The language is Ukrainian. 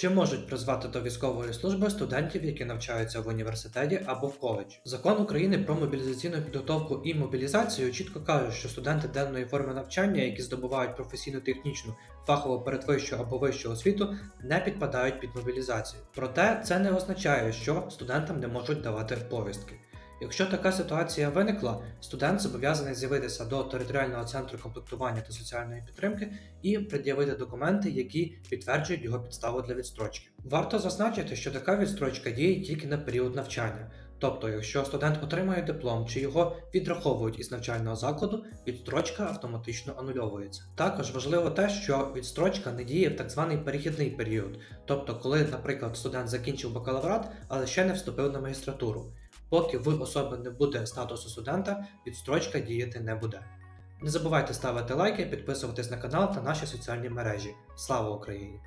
Чи можуть призвати до військової служби студентів, які навчаються в університеті або в коледжі? Закон України про мобілізаційну підготовку і мобілізацію чітко каже, що студенти денної форми навчання, які здобувають професійно-технічну, фахову передвищу або вищу освіту, не підпадають під мобілізацію. Проте це не означає, що студентам не можуть давати повістки. Якщо така ситуація виникла, студент зобов'язаний з'явитися до територіального центру комплектування та соціальної підтримки і пред'явити документи, які підтверджують його підставу для відстрочки. Варто зазначити, що така відстрочка діє тільки на період навчання. Тобто, якщо студент отримує диплом чи його відраховують із навчального закладу, відстрочка автоматично анульовується. Також важливо те, що відстрочка не діє в так званий перехідний період, тобто, коли, наприклад, студент закінчив бакалаврат, але ще не вступив на магістратуру. Поки в особи не буде статусу студента, відстрочка діяти не буде. Не забувайте ставити лайки, підписуватись на канал та наші соціальні мережі. Слава Україні!